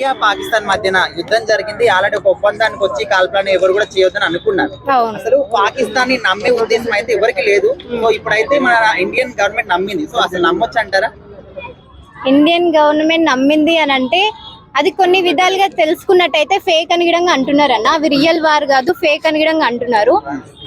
India Pakistan మధ్యన యుద్ధం జరిగింది. ఆల్రెడీ ఒక ఒప్పందానికి వచ్చి కాల్పులను ఎవరు కూడా చేయొద్దని అనుకున్నారు. అసలు పాకిస్తాన్ని నమ్మే ఉద్దేశం అయితే ఎవరికి లేదు. సో ఇప్పుడైతే మన ఇండియన్ గవర్నమెంట్ నమ్మింది. సో అసలు నమ్మొచ్చు అంటారా? ఇండియన్ గవర్నమెంట్ నమ్మింది అని అంటే అది కొన్ని విధాలుగా తెలుసుకున్నట్టయితే ఫేక్ అని కూడా అంటున్నారు అన్న అవి రియల్ వార్ కాదు ఫేక్ అని కూడా అంటున్నారు.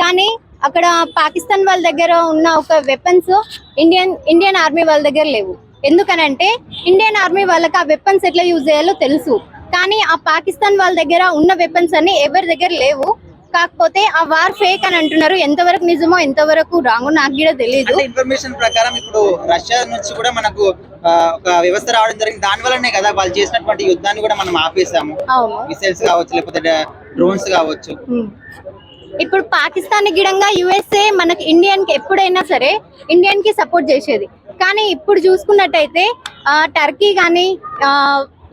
కానీ అక్కడ పాకిస్తాన్ వాళ్ళ దగ్గర ఉన్న ఒక వెపన్స్ ఇండియన్ ఇండియన్ ఆర్మీ వాళ్ళ దగ్గర లేవు. ఎందుకనంటే ఇండియన్ ఆర్మీ వాళ్ళకి ఆ వెపన్స్ ఎట్లా యూజ్ చేయాలో తెలుసు. కానీ ఆ పాకిస్తాన్ వాళ్ళ దగ్గర ఉన్న వెపన్స్ అన్ని ఎవరి దగ్గర లేవు. కాకపోతే ఆ వార్ ఫేక్ అని అంటున్నారు. ఎంతవరకు నిజమో ఎంతవరకు రాంగో నాకు కూడా తెలియదు ఇన్ఫర్మేషన్ ప్రకారం ఇప్పుడు రష్యా నుంచి కూడా మనకు ఒక వ్యవస్థ రావడం జరిగింది. దాని వల్లనే కదా వాళ్ళు చేసినటువంటి యుద్ధాన్ని కూడా మనం ఆపేసాము మిసైల్స్ కావచ్చు లేకపోతే డ్రోన్స్ కావచ్చు. ఇప్పుడు పాకిస్తాన్ గిడంగా యుఎస్ఏ మనకి ఇండియన్కి ఎప్పుడైనా సరే ఇండియన్కి సపోర్ట్ చేసేది. కానీ ఇప్పుడు చూసుకున్నట్టయితే ఆ, టర్కీ కానీ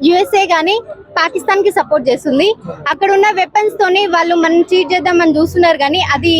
యుఎస్ఏ కానీ పాకిస్తాన్కి సపోర్ట్ చేస్తుంది. అక్కడ ఉన్న వెపన్స్ తోని వాళ్ళు మనం చీట్ చేద్దామని చూస్తున్నారు కానీ అది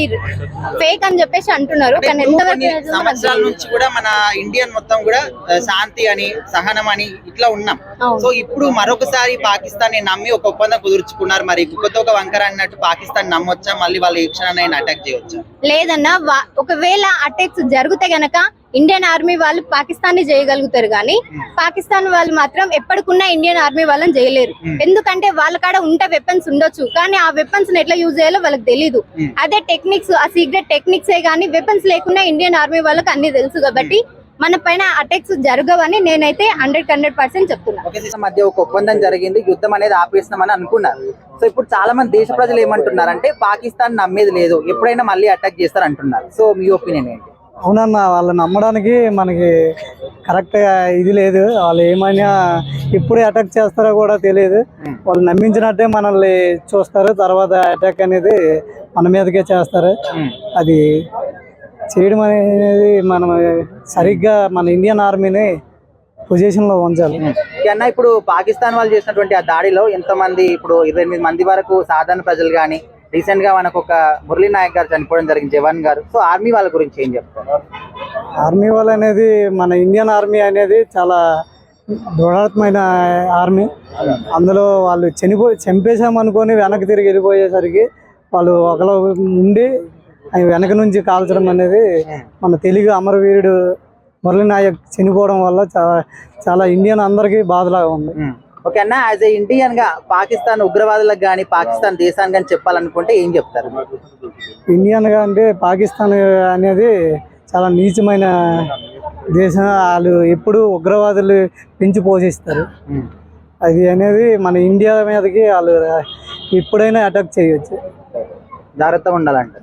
ఫేక్ అని చెప్పేసి అంటున్నారు. అంటే కానీ ఎంతవరకు సంవత్సరాల. నుంచి కూడా మన ఇండియన్ మొత్తం కూడా శాంతి అని సహనం అని ఇట్లా ఉన్నాం. సో ఇప్పుడు మరొకసారి పాకిస్తాన్ని నమ్మి ఒక ఒప్పందం కుదుర్చుకున్నారు. మరి గుబ్బతో ఒక వంకర అన్నట్టు పాకిస్తాన్ నమ్మొచ్చా? మళ్ళీ వాళ్ళు ఈ క్షణాన్ని అటాక్ చేయవచ్చా లేదన్నా ఒకవేళ అటాక్స్ జరిగితే గనక ఇండియన్ ఆర్మీ వాళ్ళు పాకిస్తాన్ని చేయగలుగుతారు కానీ పాకిస్తాన్ వాళ్ళు మాత్రం ఎప్పటికున్నా ఇండియన్ ఆర్మీ వాళ్ళని చేయలేరు ఎందుకంటే వాళ్ళ కాడ ఉంటే వెపన్స్ ఉండొచ్చు కానీ ఆ వెపన్స్ ఎట్లా యూజ్ చేయాలో వాళ్ళకి తెలియదు Hmm. అదే టెక్నిక్స్ ఆ సీక్రెట్ టెక్నిక్స్ ఏ కానీ వెపన్స్ లేకుండా ఇండియన్ ఆర్మీ వాళ్ళకి అన్ని తెలుసు కాబట్టి మన పైన అటాక్స్ జరగవని నేనైతే హండ్రెడ్ హండ్రెడ్ పర్సెంట్ చెప్తున్నా. ఒక దేశం మధ్య ఒక ఒప్పందం జరిగింది యుద్ధం అనేది ఆపేసినామని అనుకున్నారు. సో ఇప్పుడు చాలా మంది దేశ ప్రజలు ఏమంటున్నారు అంటే పాకిస్తాన్ నమ్మేది లేదు ఎప్పుడైనా మళ్ళీ అటాక్ చేస్తారు అంటున్నారు సో మీ ఒపీనియన్ ఏంటి? అవునన్న వాళ్ళు నమ్మడానికి మనకి కరెక్ట్ ఇది లేదు. వాళ్ళు ఏమైనా ఎప్పుడు అటాక్ చేస్తారో కూడా తెలియదు. వాళ్ళు నమ్మించినట్టే మనల్ని చూస్తారు. తర్వాత అటాక్ అనేది మన మీదకే చేస్తారు. అది చేయడం అనేది మనం సరిగ్గా మన ఇండియన్ ఆర్మీని పొజిషన్లో ఉంచాలి. అన్న ఇప్పుడు పాకిస్తాన్ వాళ్ళు చేసినటువంటి ఆ దాడిలో ఎంతమంది ఇప్పుడు ఇరవై మంది వరకు సాధారణ ప్రజలు కానీ రీసెంట్గా మనకు ఒక మురళీ నాయక్ గారు చనిపోవడం జరిగింది జవాన్ గారు. సో ఆర్మీ వాళ్ళ గురించి ఏం చెప్తారు? ఆర్మీ వాళ్ళు అనేది మన ఇండియన్ ఆర్మీ అనేది చాలా దృఢమైన ఆర్మీ. అందులో వాళ్ళు చనిపో చంపేశామనుకొని వెనక్కి తిరిగి వెళ్ళిపోయేసరికి వాళ్ళు ఒకలో ఉండి వెనక నుంచి కాల్చడం అనేది మన తెలుగు అమరవీరుడు మురళీ నాయక్ చనిపోవడం వల్ల చాలా చాలా ఇండియన్ అందరికీ బాధలాగా ఉంది. ఓకే అన్న యాజ్ ఏ ఇండియన్గా పాకిస్తాన్ ఉగ్రవాదులకు కానీ పాకిస్తాన్ దేశానికి కానీ చెప్పాలనుకుంటే ఏం చెప్తారు? ఇండియన్గా అంటే పాకిస్తాన్ అనేది చాలా నీచమైన దేశం. వాళ్ళు ఎప్పుడు ఉగ్రవాదులు పెంచి పోషిస్తారు. అది అనేది మన ఇండియా మీదకి వాళ్ళు ఎప్పుడైనా అటాక్ చేయొచ్చు. జాగ్రత్తగా ఉండాలంట.